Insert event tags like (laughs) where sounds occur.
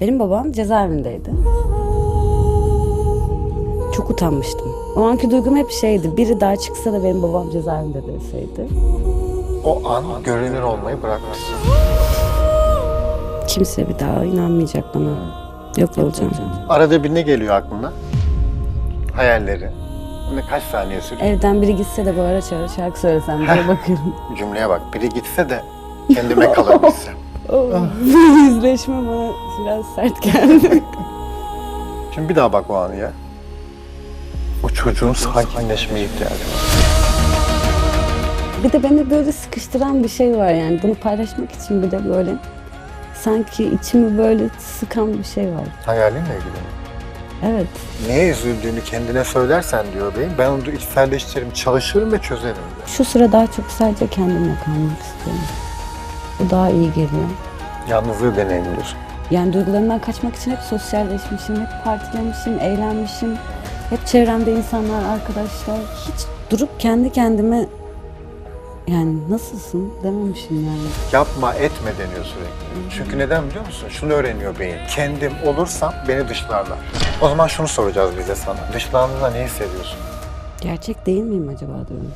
Benim babam cezaevindeydi. Çok utanmıştım. O anki duygum hep şeydi. Biri daha çıksa da benim babam cezaevinde deseydi. O an görünür olmayı bırakmışsın. Kimse bir daha inanmayacak bana. Yok olacağım. Arada bir ne geliyor aklına? Hayalleri. Ne kaç saniye sürüyor? Evden biri gitse de bağıra çağıra şarkı söylesem diye bakıyorum. Cümleye bak. Biri gitse de kendime kalabilsem. (laughs) Oh, (laughs) bu yüzleşme bana biraz sert geldi. (laughs) Şimdi bir daha bak o anıya. O çocuğun sakinleşmeye ihtiyacı var. bir de beni böyle sıkıştıran bir şey var yani. Bunu paylaşmak için bir de böyle sanki içimi böyle sıkan bir şey var. Hayalinle ilgili mi? Evet. Neye üzüldüğünü kendine söylersen diyor beyim. Ben onu içselleştiririm, çalışırım ve çözerim diyor. Şu sıra daha çok sadece kendimle kalmak istiyorum. Bu daha iyi geliyor. Yalnızlığı deneyimliyorsun. Yani duygularımdan kaçmak için hep sosyalleşmişim, hep partilemişim, eğlenmişim. Hep çevremde insanlar, arkadaşlar. Hiç durup kendi kendime yani nasılsın dememişim yani. Yapma, etme deniyor sürekli. Çünkü neden biliyor musun? Şunu öğreniyor beyin. Kendim olursam beni dışlarlar. O zaman şunu soracağız biz de sana. Dışlandığında ne hissediyorsun? Gerçek değil miyim acaba diyorum.